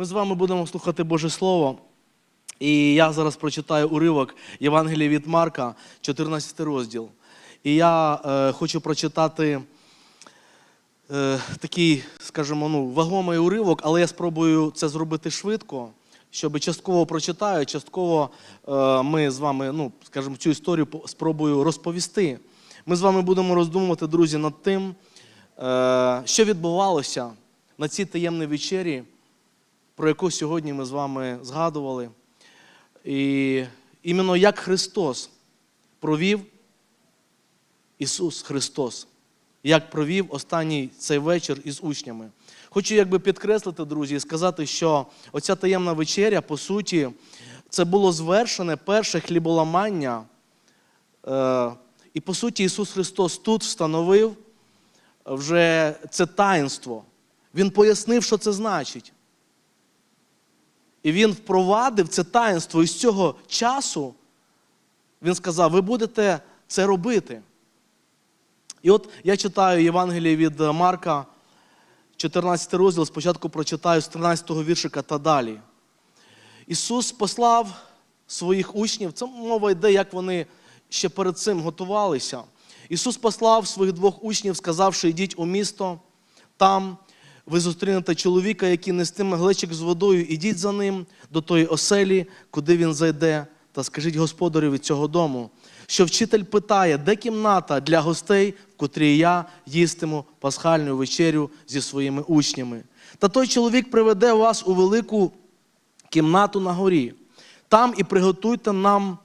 Ми з вами будемо слухати Боже Слово. І я зараз прочитаю уривок Євангелія від Марка, 14 розділ. І я е, хочу прочитати е, такий, скажімо, ну, вагомий уривок, але я спробую це зробити швидко, щоб частково прочитаю, частково е, ми з вами, ну, скажімо, цю історію спробую розповісти. Ми з вами будемо роздумувати, друзі, над тим, е, що відбувалося на цій таємній вечері, про яку сьогодні ми з вами згадували. І іменно як Христос провів Ісус Христос, як провів останній цей вечір із учнями. Хочу якби підкреслити, друзі, і сказати, що оця таємна вечеря, по суті, це було звершене перше хліболамання. Е, І по суті, Ісус Христос тут встановив вже це таїнство. Він пояснив, що це значить. І він впровадив це таїнство. І з цього часу він сказав: ви будете це робити. І от я читаю Євангеліє від Марка, 14 розділ, спочатку прочитаю з 13 віршика та далі. Ісус послав своїх учнів, це мова йде, як вони ще перед цим готувалися. Ісус послав своїх двох учнів, сказавши, йдіть у місто, там ви зустрінете чоловіка, який нестиме глечик з водою, ідіть за ним до тої оселі, куди він зайде, та скажіть господареві цього дому, що вчитель питає, де кімната для гостей, в котрій я їстиму пасхальну вечерю зі своїми учнями. Та той чоловік приведе вас у велику кімнату на горі. Там і приготуйте нам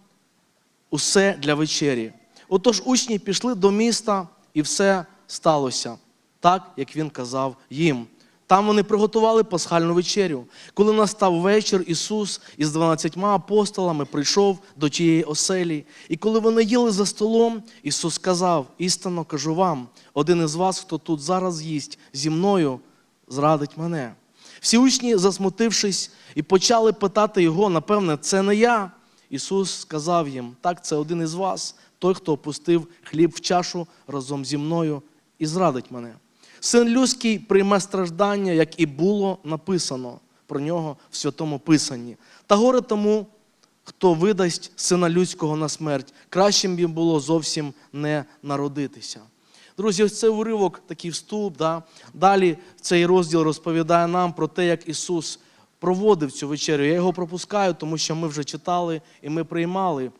усе для вечері. Отож учні пішли до міста, і все сталося так, як він казав їм. Там вони приготували пасхальну вечерю. Коли настав вечір, Ісус із дванадцятьма апостолами прийшов до тієї оселі. І коли вони їли за столом, Ісус сказав: істинно кажу вам, один із вас, хто тут зараз їсть зі мною, зрадить мене. Всі учні, засмутившись, і почали питати його, напевне, це не я. Ісус сказав їм: так, це один із вас, той, хто опустив хліб в чашу разом зі мною і зрадить мене. Син людський прийме страждання, як і було написано про нього в святому Писанні. Та горе тому, хто видасть сина людського на смерть, кращим їм було зовсім не народитися. Друзі, ось цей уривок, такий вступ. Да? Далі цей розділ розповідає нам про те, як Ісус проводив цю вечерю. Я його пропускаю, тому що ми вже читали і ми приймали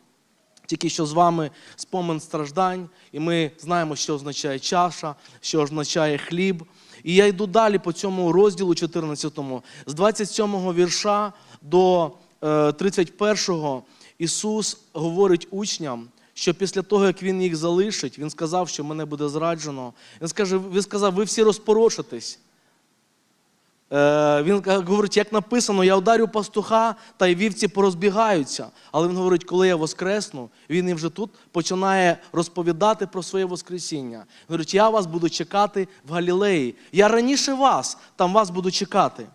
тільки що з вами спомин страждань, і ми знаємо, що означає чаша, що означає хліб. І я йду далі по цьому розділу 14, з 27 вірша до е, 31 Ісус говорить учням, що після того, як Він їх залишить, Він сказав, що мене буде зраджено. Він скаже, він сказав, ви всі розпорошитесь. Е, Він говорить, як написано, я ударю пастуха, та й вівці порозбігаються. Але він говорить, коли я воскресну, він і вже тут починає розповідати про своє Воскресіння. Він говорить, я вас буду чекати в Галілеї. Я раніше вас, там вас буду чекати.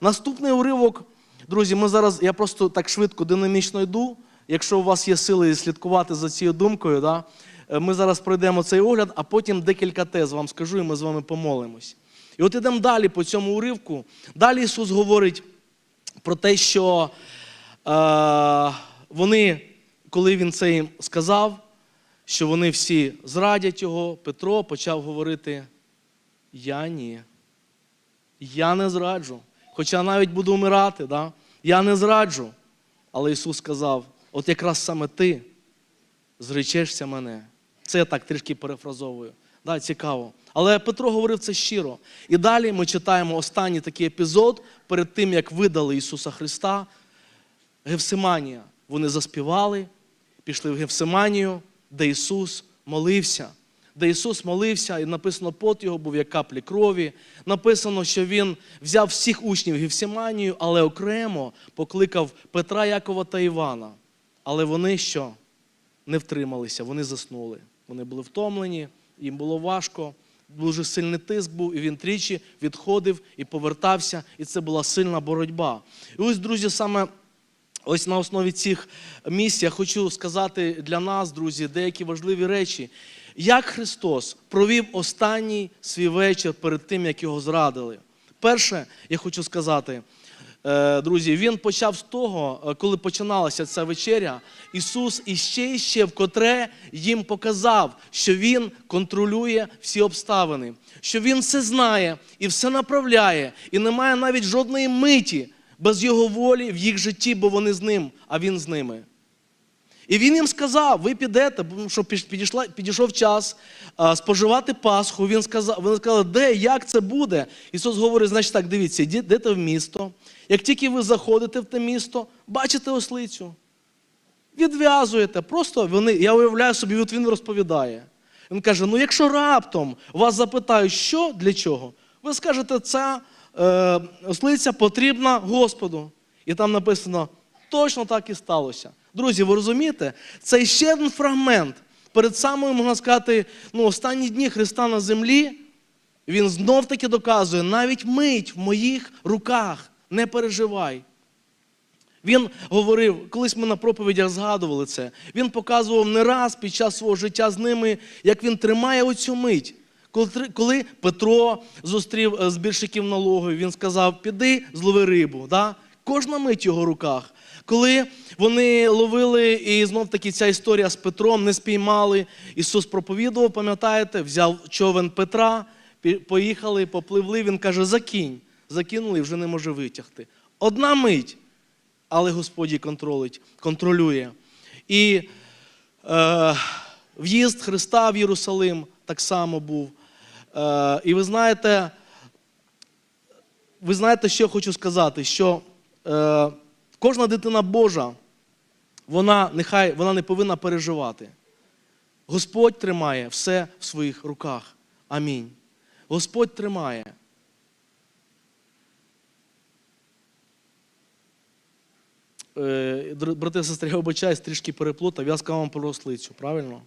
Наступний уривок, друзі, ми зараз, я просто так швидко, динамічно йду. Якщо у вас є сили слідкувати за цією думкою, да, е, ми зараз пройдемо цей огляд, а потім декілька тез вам скажу, і ми з вами помолимось. І от ідемо далі по цьому уривку. Далі Ісус говорить про те, що е, вони, коли Він це їм сказав, що вони всі зрадять його, Петро почав говорити: Я ні. Я не зраджу. Хоча навіть буду вмирати, да? я не зраджу. Але Ісус сказав: от якраз саме ти зречешся мене. Це я так трішки перефразовую. Да, цікаво. Але Петро говорив це щиро. І далі ми читаємо останній такий епізод перед тим, як видали Ісуса Христа. Гевсиманія. Вони заспівали, пішли в Гевсиманію, де Ісус молився. Де Ісус молився, і написано, пот його був як каплі крові. Написано, що Він взяв всіх учнів в Гевсиманію, але окремо покликав Петра, Якова та Івана. Але вони що? Не втрималися, вони заснули. Вони були втомлені, їм було важко, дуже сильний тиск був, і він тричі відходив і повертався, і це була сильна боротьба. І ось, друзі, саме ось на основі цих місць я хочу сказати для нас, друзі, деякі важливі речі. Як Христос провів останній свій вечір перед тим, як його зрадили? Перше, я хочу сказати, Друзі, він почав з того, е, коли починалася ця вечеря. Ісус іще і ще вкотре їм показав, що Він контролює всі обставини, що Він все знає і все направляє, і немає навіть жодної миті без Його волі в їх житті, бо вони з ним, а Він з ними. І він їм сказав: ви підете, тому що підійшла, підійшов час а, споживати Пасху. Він сказав, вони сказали, де, як це буде? Ісус говорить, значить так, дивіться, йдете в місто. Як тільки ви заходите в те місто, бачите ослицю. Відв'язуєте. Просто вони, я уявляю собі, от він розповідає. Він каже: ну якщо раптом вас запитають, що для чого, ви скажете, ця е, ослиця потрібна Господу. І там написано, точно так і сталося. Друзі, ви розумієте? Це ще один фрагмент. Перед самою, можна сказати, ну, останні дні Христа на землі, він знов таки доказує, навіть мить в моїх руках, не переживай. Він говорив, колись ми на проповідях згадували це. Він показував не раз під час свого життя з ними, як він тримає оцю мить. Коли, Петро зустрів е, збірщиків налогів, він сказав: піди, злови рибу. Да? Кожна мить в його руках. Коли вони ловили, і знов таки ця історія з Петром не спіймали, Ісус проповідував, пам'ятаєте, взяв човен Петра, поїхали, попливли. Він каже: закинь. Закинули вже не може витягти. Одна мить але Господь її контролить, контролює. І е, в'їзд Христа в Єрусалим так само був. Е, і ви знаєте, ви знаєте, що я хочу сказати, що е, кожна дитина Божа, вона, нехай, вона не повинна переживати. Господь тримає все в своїх руках. Амінь. Господь тримає. Е, брати і сестри, я обичаюсь, трішки переплутав, я сказав вам про ослицю, правильно?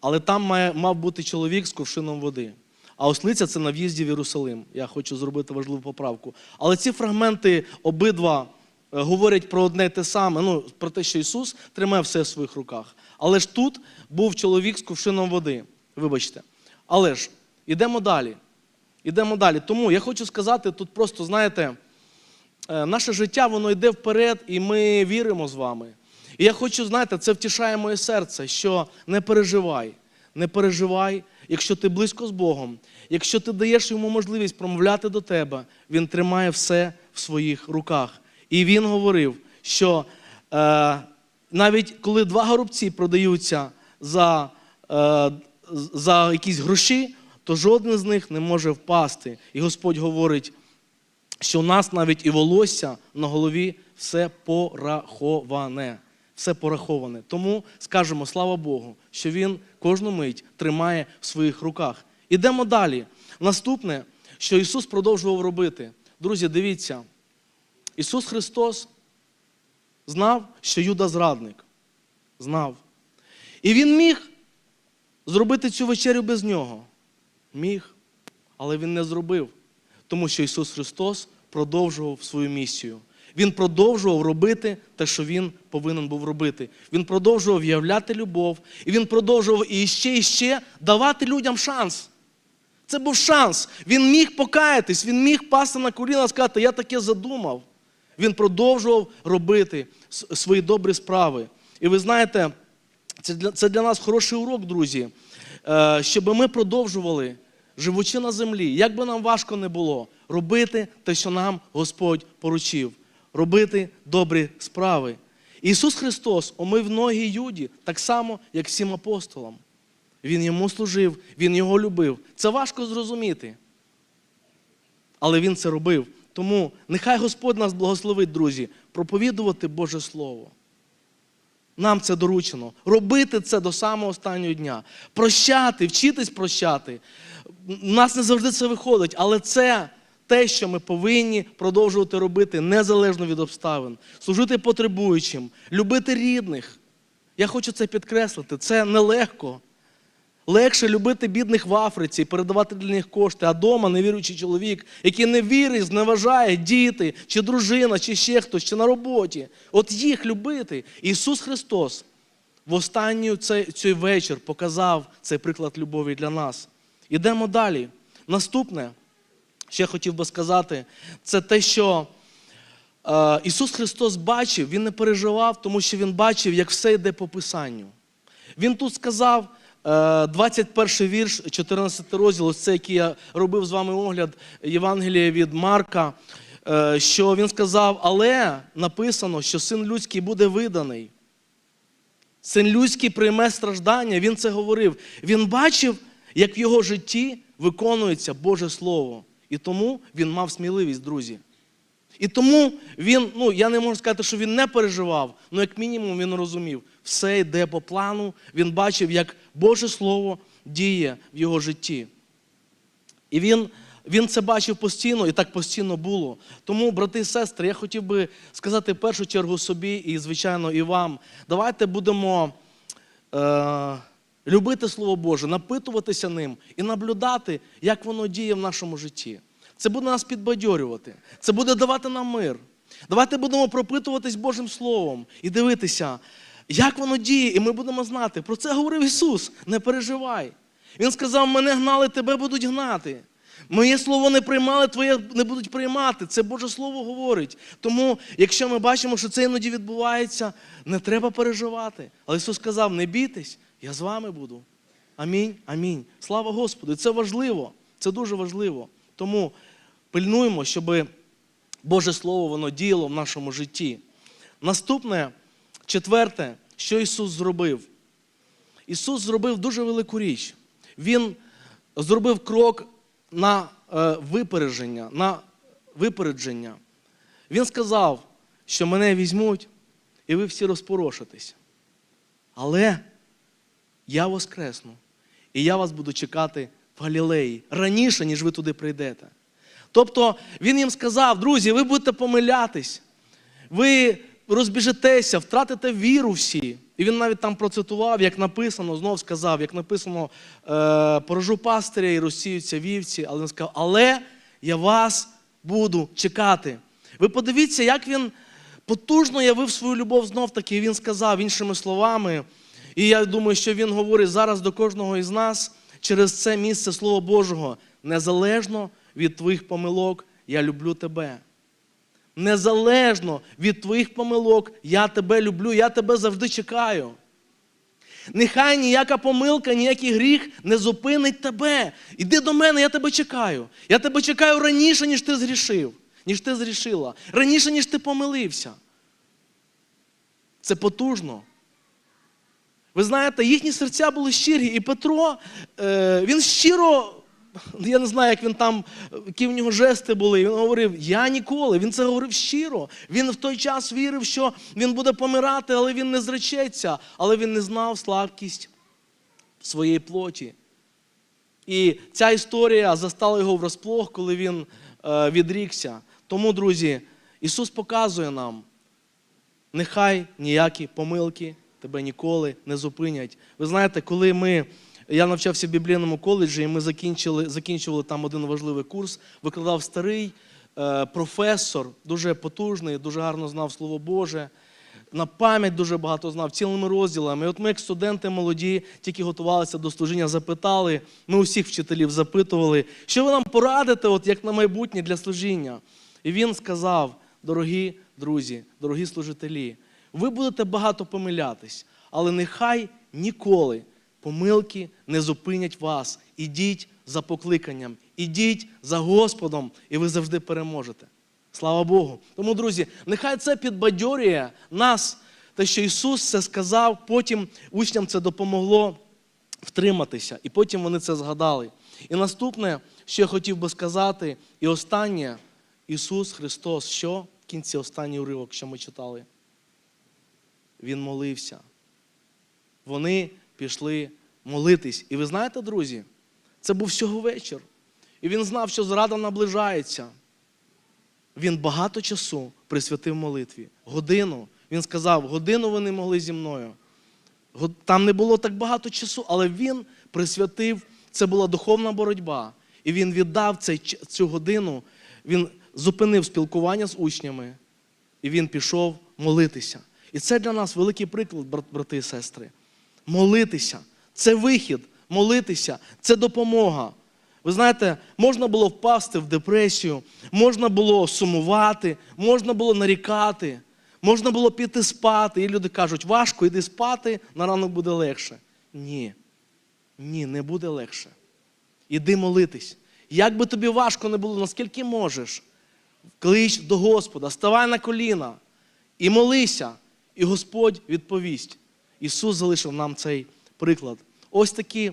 Але там має, мав бути чоловік з ковшином води. А ослиця це на в'їзді в Єрусалим. Я хочу зробити важливу поправку. Але ці фрагменти обидва говорять про одне те саме, ну, про те, що Ісус тримає все в своїх руках. Але ж тут був чоловік з ковшином води. Вибачте. Але ж, ідемо далі. Ідемо далі. Тому я хочу сказати, тут просто, знаєте, е, наше життя воно йде вперед, і ми віримо з вами. І я хочу, знаєте, це втішає моє серце, що не переживай, не переживай, якщо ти близько з Богом, якщо ти даєш йому можливість промовляти до тебе, він тримає все в своїх руках. І він говорив, що е, навіть коли два горобці продаються за, е, за якісь гроші, то жоден з них не може впасти. І Господь говорить, що у нас навіть і волосся на голові все пораховане. Все пораховане. Тому скажемо, слава Богу, що Він кожну мить тримає в своїх руках. Ідемо далі. Наступне, що Ісус продовжував робити. Друзі, дивіться, Ісус Христос знав, що Юда зрадник. Знав. І Він міг зробити цю вечерю без нього. Міг, але Він не зробив тому що Ісус Христос продовжував свою місію. Він продовжував робити те, що Він повинен був робити. Він продовжував являти любов, і він продовжував і ще і ще давати людям шанс. Це був шанс. Він міг покаятись, він міг пасти на коліна і сказати, я таке задумав. Він продовжував робити свої добрі справи. І ви знаєте, це для, це для нас хороший урок, друзі, е, щоб ми продовжували, живучи на землі, як би нам важко не було, робити те, що нам Господь поручив, робити добрі справи. Ісус Христос омив ноги Юді так само, як всім апостолам. Він йому служив, Він його любив. Це важко зрозуміти. Але Він це робив. Тому нехай Господь нас благословить, друзі, проповідувати Боже Слово. Нам це доручено. Робити це до самого останнього дня. Прощати, вчитись прощати. У нас не завжди це виходить, але це те, що ми повинні продовжувати робити незалежно від обставин. Служити потребуючим, любити рідних. Я хочу це підкреслити. Це нелегко. Легше любити бідних в Африці і передавати для них кошти, а дома невіруючий чоловік, який не вірить, зневажає діти, чи дружина, чи ще хтось, чи на роботі. От їх любити. Ісус Христос в останній цей, цей вечір показав цей приклад любові для нас. Ідемо далі. Наступне, я хотів би сказати, це те, що Е, Ісус Христос бачив, Він не переживав, тому що Він бачив, як все йде по Писанню. Він тут сказав, 21 вірш, 14 розділ, ось це, який я робив з вами огляд Євангелія від Марка, е, що він сказав, але написано, що син людський буде виданий. Син людський прийме страждання, він це говорив. Він бачив, як в його житті виконується Боже Слово. І тому він мав сміливість, друзі. І тому він, ну я не можу сказати, що він не переживав, але як мінімум він розумів, все йде по плану, він бачив, як Боже Слово діє в його житті. І він, він це бачив постійно, і так постійно було. Тому, брати і сестри, я хотів би сказати в першу чергу собі і, звичайно, і вам. Давайте будемо е, любити Слово Боже, напитуватися ним і наблюдати, як воно діє в нашому житті. Це буде нас підбадьорювати, це буде давати нам мир. Давайте будемо пропитуватись Божим Словом і дивитися, як воно діє, і ми будемо знати. Про це говорив Ісус. Не переживай. Він сказав: мене гнали, тебе будуть гнати. Моє слово не приймали, твоє не будуть приймати. Це Боже Слово говорить. Тому, якщо ми бачимо, що це іноді відбувається, не треба переживати. Але Ісус сказав: не бійтесь, я з вами буду. Амінь. Амінь. Слава Господу. Це важливо. Це дуже важливо. Тому пильнуємо, щоб Боже Слово воно діяло в нашому житті. Наступне, четверте, що Ісус зробив? Ісус зробив дуже велику річ. Він зробив крок на е, випередження, на випередження. Він сказав, що мене візьмуть, і ви всі розпорошитесь. Але я воскресну, і я вас буду чекати в Галілеї раніше, ніж ви туди прийдете. Тобто він їм сказав, друзі, ви будете помилятись, ви розбіжетеся, втратите віру всі. І він навіть там процитував, як написано, знов сказав, як написано, е, поражу пастиря і розсіються вівці, але він сказав, але я вас буду чекати. Ви подивіться, як він потужно явив свою любов знов таки, він сказав іншими словами. І я думаю, що він говорить зараз до кожного із нас через це місце Слова Божого, незалежно від твоїх помилок, я люблю тебе. Незалежно від твоїх помилок, я тебе люблю, я тебе завжди чекаю. Нехай ніяка помилка, ніякий гріх не зупинить тебе. Іди до мене, я тебе чекаю. Я тебе чекаю раніше, ніж ти згрішив, ніж ти згрішила, раніше, ніж ти помилився. Це потужно. Ви знаєте, їхні серця були щирі, і Петро, е, він щиро, я не знаю, як він там, які в нього жести були. Він говорив: Я ніколи. Він це говорив щиро. Він в той час вірив, що він буде помирати, але він не зречеться, але він не знав слабкість своєї плоті. І ця історія застала його врасплох, коли він е, відрікся. Тому, друзі, Ісус показує нам, нехай ніякі помилки тебе ніколи не зупинять. Ви знаєте, коли ми. Я навчався в біблійному коледжі, і ми закінчили, закінчували там один важливий курс. Викладав старий е, професор, дуже потужний, дуже гарно знав Слово Боже. На пам'ять дуже багато знав цілими розділами. І от ми, як студенти молоді, тільки готувалися до служіння, запитали. Ми усіх вчителів запитували, що ви нам порадите, от як на майбутнє для служіння. І він сказав: дорогі друзі, дорогі служителі, ви будете багато помилятись, але нехай ніколи помилки не зупинять вас. Ідіть за покликанням, ідіть за Господом, і ви завжди переможете. Слава Богу. Тому, друзі, нехай це підбадьорює нас, те, що Ісус це сказав, потім учням це допомогло втриматися, і потім вони це згадали. І наступне, що я хотів би сказати, і останнє, Ісус Христос, що в кінці останній уривок, що ми читали? Він молився. Вони пішли молитись. І ви знаєте, друзі, це був всього вечір. І він знав, що зрада наближається. Він багато часу присвятив молитві. Годину. Він сказав, годину вони могли зі мною. Там не було так багато часу, але він присвятив, це була духовна боротьба. І він віддав цю годину, він зупинив спілкування з учнями, і він пішов молитися. І це для нас великий приклад, брат- брати і сестри. Молитися це вихід, молитися це допомога. Ви знаєте, можна було впасти в депресію, можна було сумувати, можна було нарікати, можна було піти спати. І люди кажуть, важко, іди спати, на ранок буде легше. Ні. Ні, не буде легше. Іди молитись. Як би тобі важко не було, наскільки можеш, клич до Господа, ставай на коліна і молися, і Господь відповість. Ісус залишив нам цей приклад. Ось такі,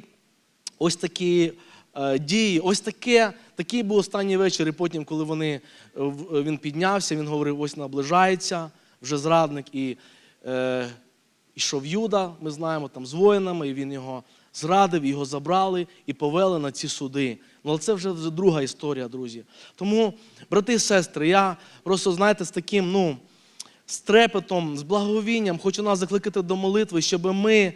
ось такі е, дії, ось таке, такий був останній вечір, і потім, коли вони, е, він піднявся, він говорив, ось наближається вже зрадник, і е, ішов Юда, ми знаємо, там з воїнами, і він його зрадив, його забрали і повели на ці суди. Ну, але це вже друга історія, друзі. Тому, брати і сестри, я просто, знаєте, з таким, ну, з трепетом, з благовінням хочу нас закликати до молитви, щоб ми е,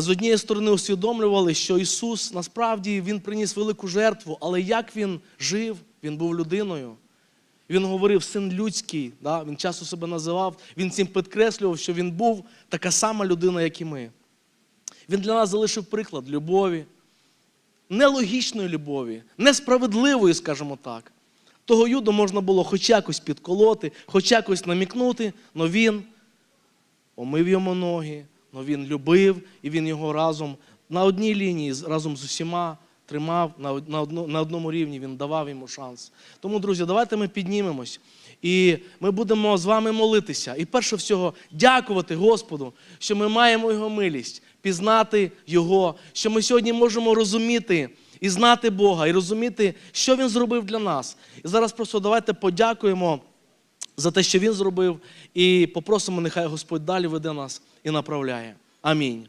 з однієї сторони усвідомлювали, що Ісус насправді Він приніс велику жертву, але як Він жив, Він був людиною. Він говорив син людський, да? він часто себе називав, він цим підкреслював, що він був така сама людина, як і ми. Він для нас залишив приклад любові, нелогічної любові, несправедливої, скажімо так. Того юду можна було хоч якось підколоти, хоч якось намікнути, але він омив йому ноги, але він любив, і він його разом на одній лінії, разом з усіма тримав на, на, одно- на одному рівні, він давав йому шанс. Тому, друзі, давайте ми піднімемось. І ми будемо з вами молитися. І перше всього дякувати Господу, що ми маємо Його милість, пізнати Його, що ми сьогодні можемо розуміти і знати Бога, і розуміти, що Він зробив для нас. І зараз просто давайте подякуємо за те, що Він зробив, і попросимо, нехай Господь далі веде нас і направляє. Амінь.